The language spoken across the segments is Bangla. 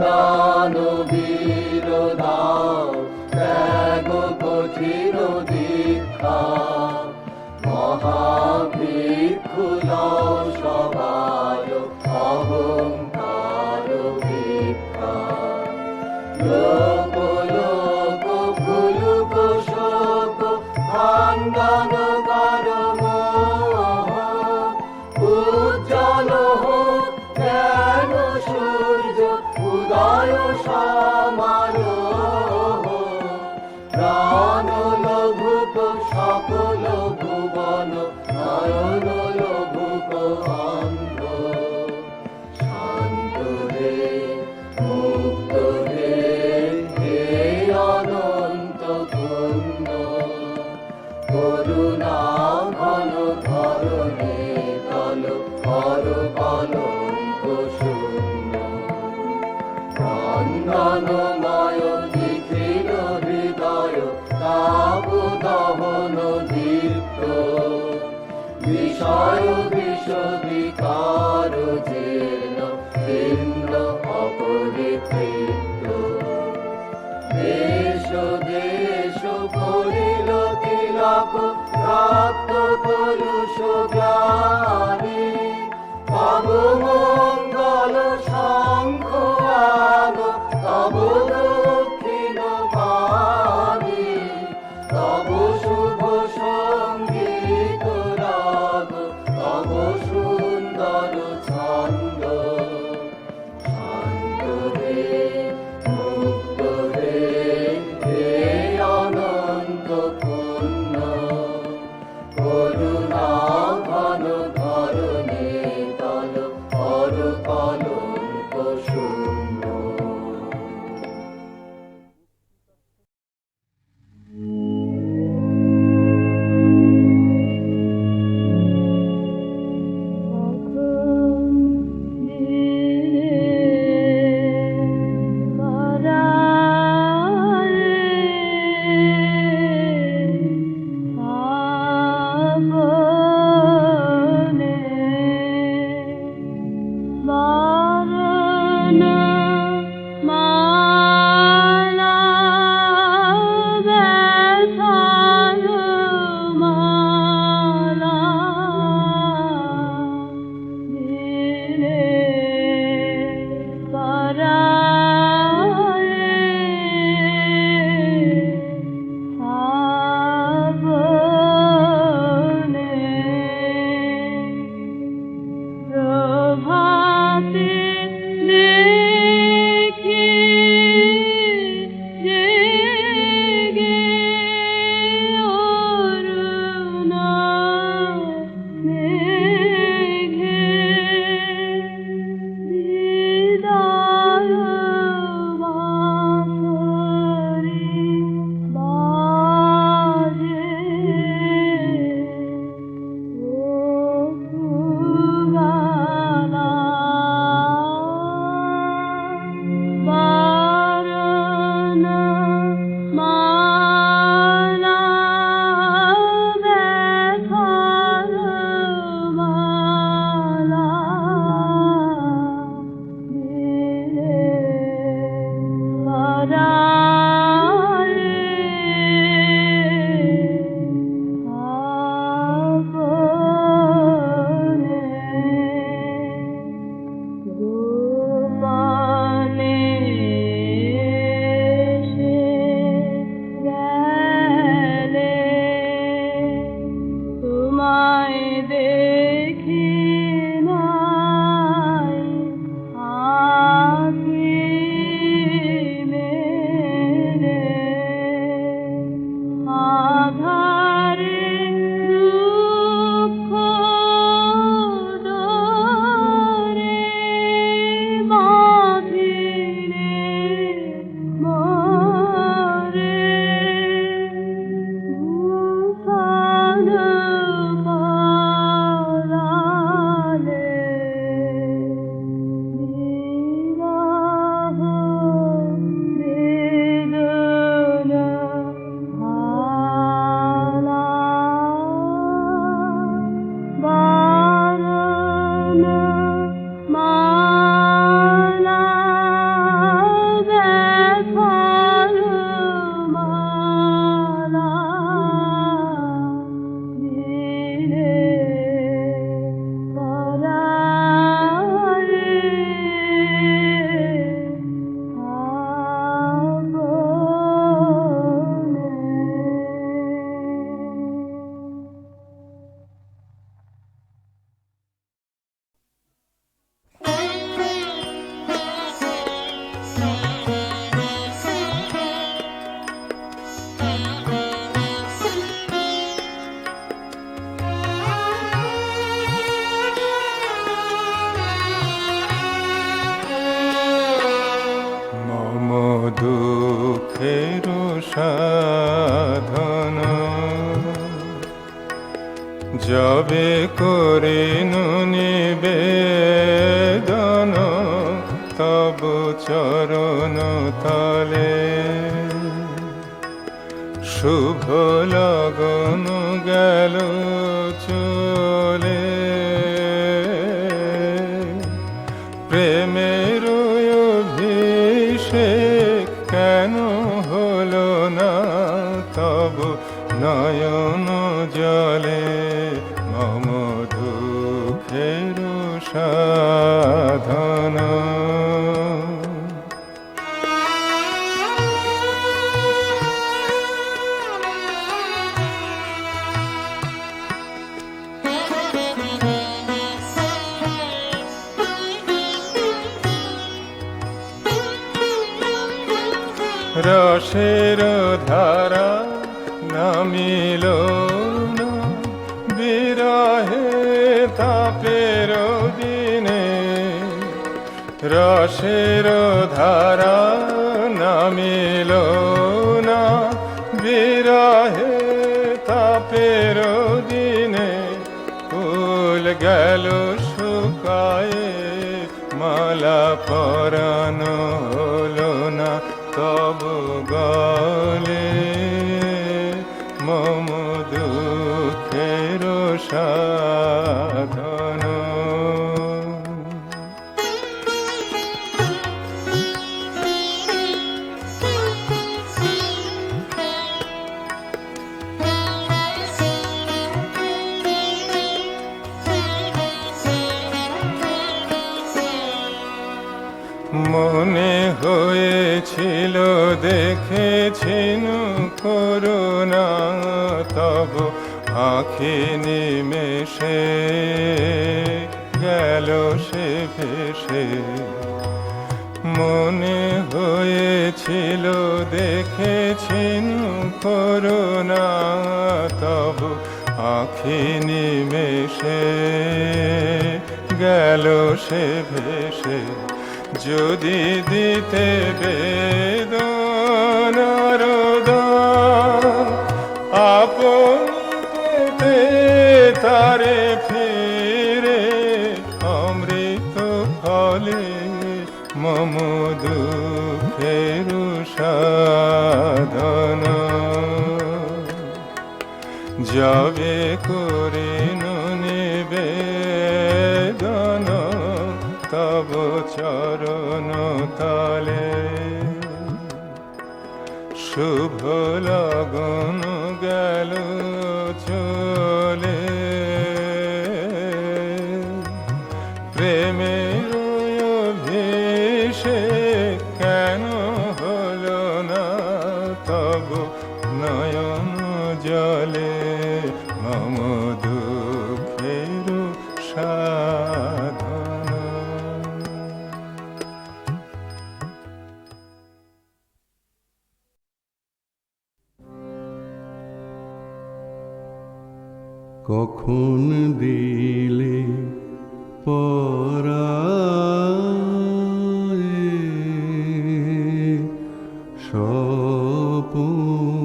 দান বীর দাও ত্যাগ কঠিন দীক্ষা। মহাভিক্ষু সিদ্ধ দেশ দেশ করিল তিলক রক্ত কলুষ জ্ঞানী পাবন দুঃখের সাধন। যবে করে নিবেদন তব চরণ তলে। শুভ লগন গেল চলে। জলে মম দুঃখের সাধন। রসের ধারা রসের ধারা নামিল না। বিরহে তাপের দিনে ফুল গেল শুকায়ে, মালা পরানো হলো না, তব গলে মনে হয়েছিল, দেখেছিন করুণা, তব আখি নিমেষে গেল সে ভেসে মনে হয়েছিল, দেখেছিন করুণা, তব আখি নিমেষে গেল সে ভেসে যদি দিতে বেদনার দান, আপন পেতে তারে ফিরে অমৃত ফলে মম দুঃখের সাধন। যাবে করে শুভ লগন গেল চলে। প্রেমের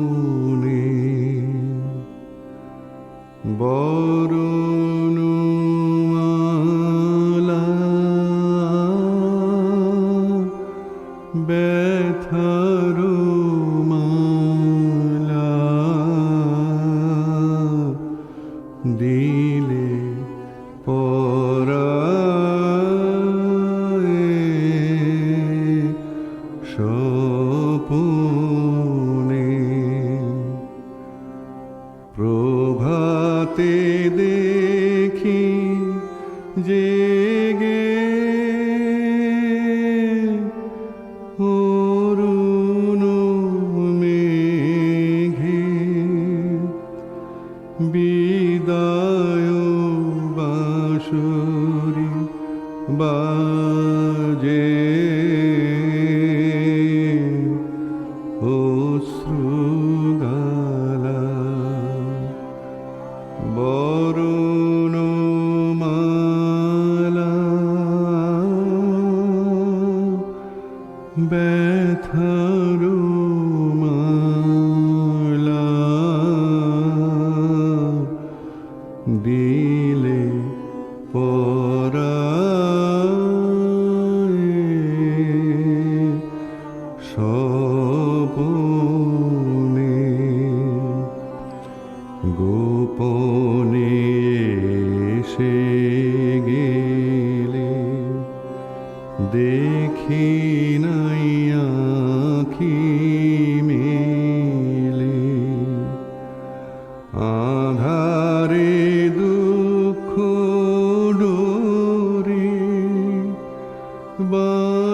স্বপনে বরণমালা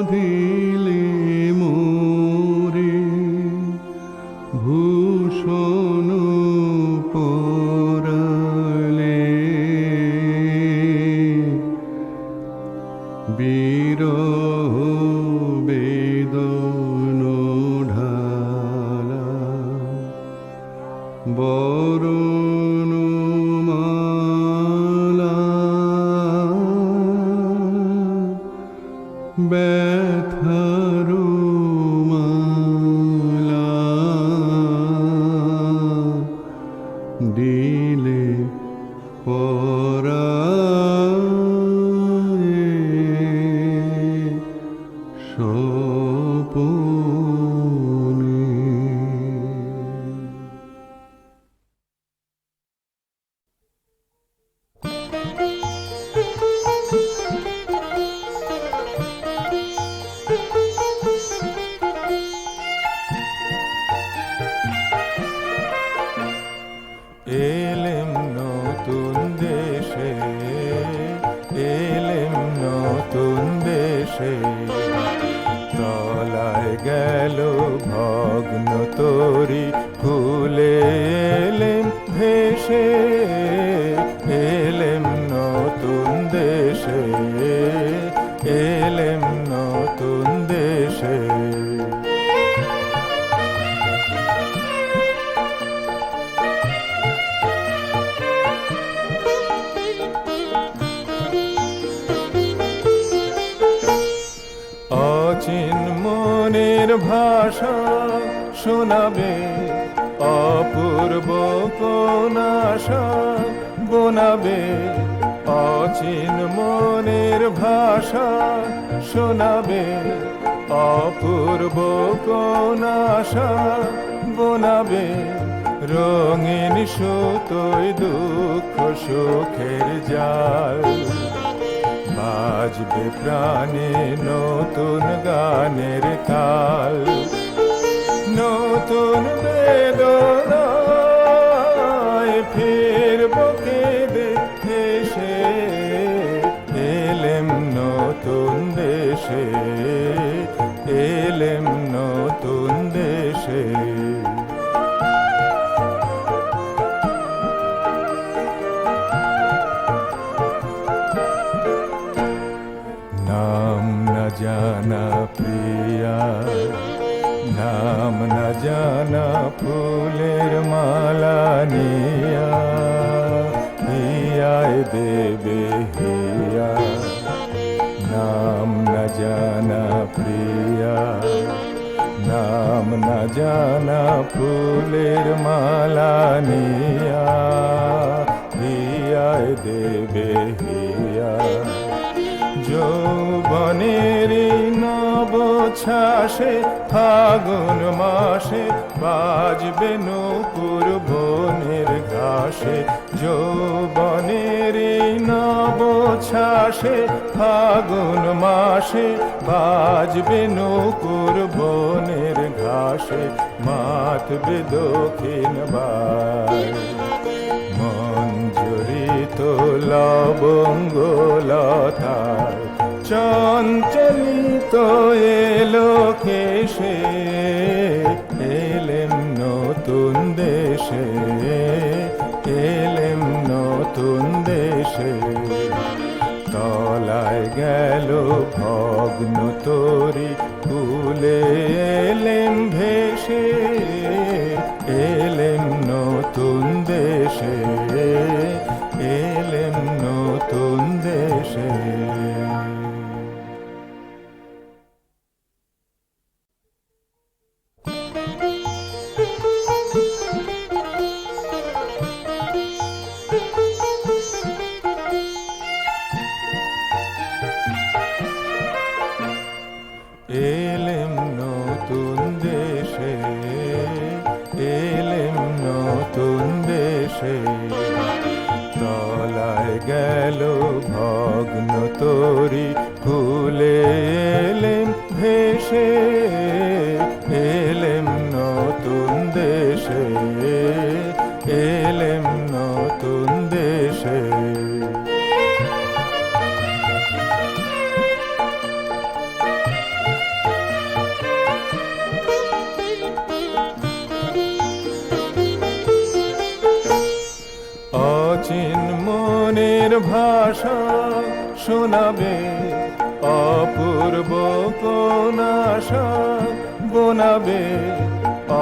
believe. Oh. গেল ভগ্ন তরি খুলে এলেম ভেসে শোনাবে অপূর্ব কোন আশা বোনাবে অচিন মনের ভাষা শোনাবে, অপূর্ব কোন আশা বোনাবে রঙিন সুতোয় দুঃখ সুখের জাল। বাজবে প্রাণে নতুন গানের তাল। নতুন বেদনায় ফিরব কেঁদে হেসে। এলেম নতুন দেশে এলেম নতুন দেশে। যৌবনের নব ছাসে, ফাগুন মাসে বাজবে নূপুর বনের ঘাসে। যৌবনের নব ছাসে, ফাগুন মাসে বাজবে নূপুর বনের ঘাসে। মাতবে দক্ষিণ বাই মঞ্জুরিত লবঙ্গ লতা। চঞ্চলিত এলো এলেন নতুন দেশে। অচিন মনের ভাষা শোনাবে অপূর্ব কোন আশা বোনাবে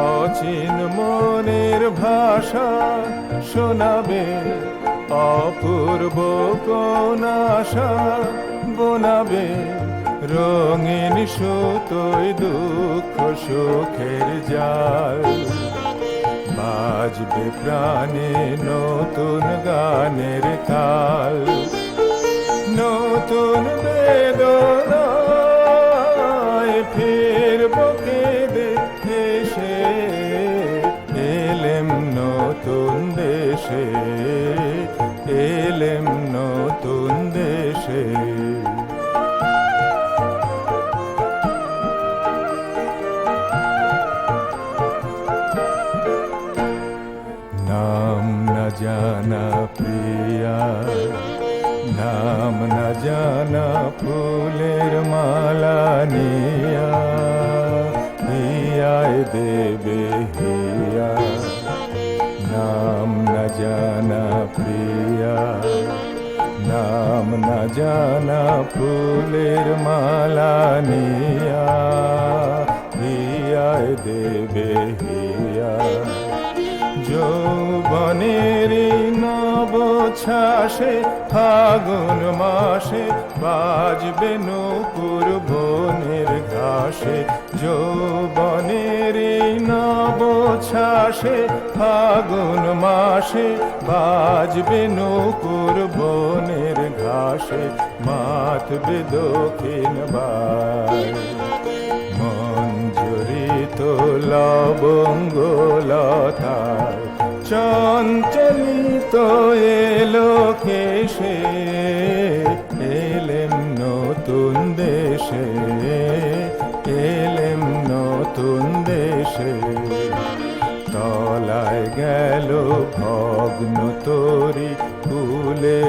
অচিন মনের ভাষা শোনাবে অপূর্ব কোন আশা বোনাবে রঙিন সুতোয় দুঃখ সুখের জাল। বাজবে প্রাণে নতুন গানের তাল। নতুন বেদনায় প্রিয়া নাম না জানা ফুলের মালা নিয়া। হিয়ায় দেবে হিয়া। যৌবনের নব ছাসে, ফাগুন মাসে বাজবে নূপুর বনের ঘাসে। যৌবনের নব ছাসে ফাগুন মাসে বাজবে নূপুর বনের ঘাসে মাথবে দক্ষিণ বাই মঞ্জুরিত লবঙ্গলতার চঞ্চলিত এলো খেসে এলেম নতুন দেশে, এলেম নতুন দেশে। গেল ভগ্ন তরি কুলে